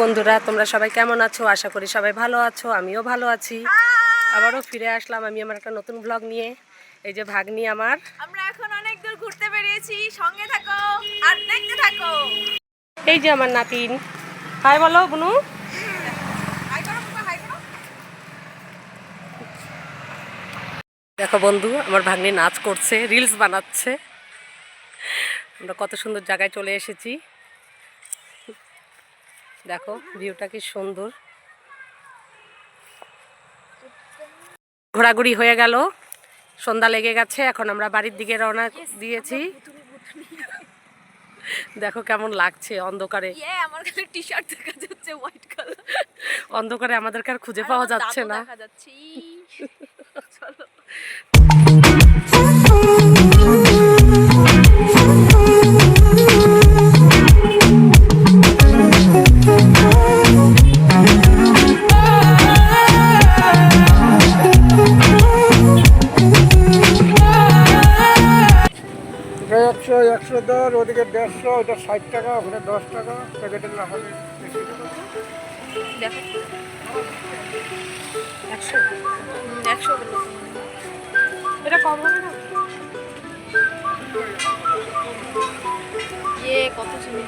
বন্ধুরা তোমরা সবাই কেমন আছো? আশা করি সবাই ভালো আছো আমিও ভালো আছি। আবারও ফিরে আসলাম আমি আমার একটা নতুন ব্লগ নিয়ে। এই যে ভাগ্নি আমার। আমরা এখন অনেক দূর ঘুরতে বেরিয়েছি সঙ্গে থাকো আর দেখতে থাকো। এই যে আমার নাতিন। হাই বলো বুনু। হাই করো বাবা, হাই করো। দেখো বন্ধু আমার ভাগ্নি নাচ করছে রিলস বানাচ্ছে। আমরা কত সুন্দর জায়গায় চলে এসেছি। দেখো ভিউটা কি সুন্দর। ঘোরাঘুরি হয়ে গেল সন্ধ্যা লেগে গেছে এখন আমরা বাড়ির দিকে রওনা দিয়েছি। দেখো কেমন লাগছে অন্ধকারে। আমার কাছে টি শার্ট দেখা যাচ্ছে হোয়াইট কালার অন্ধকারে আমাদেরকে আর খুঁজে পাওয়া যাচ্ছে না। দেখা যাচ্ছে চলো। এটা একশো একশো দশ ওদিকে দেড়শো ওটা ষাট টাকা ওখানে দশ টাকা প্যাকেটের না হবে বেশি টাকা। দেখো একশো একশো এটা কম হবে না? ইয়ে কত জিনিস?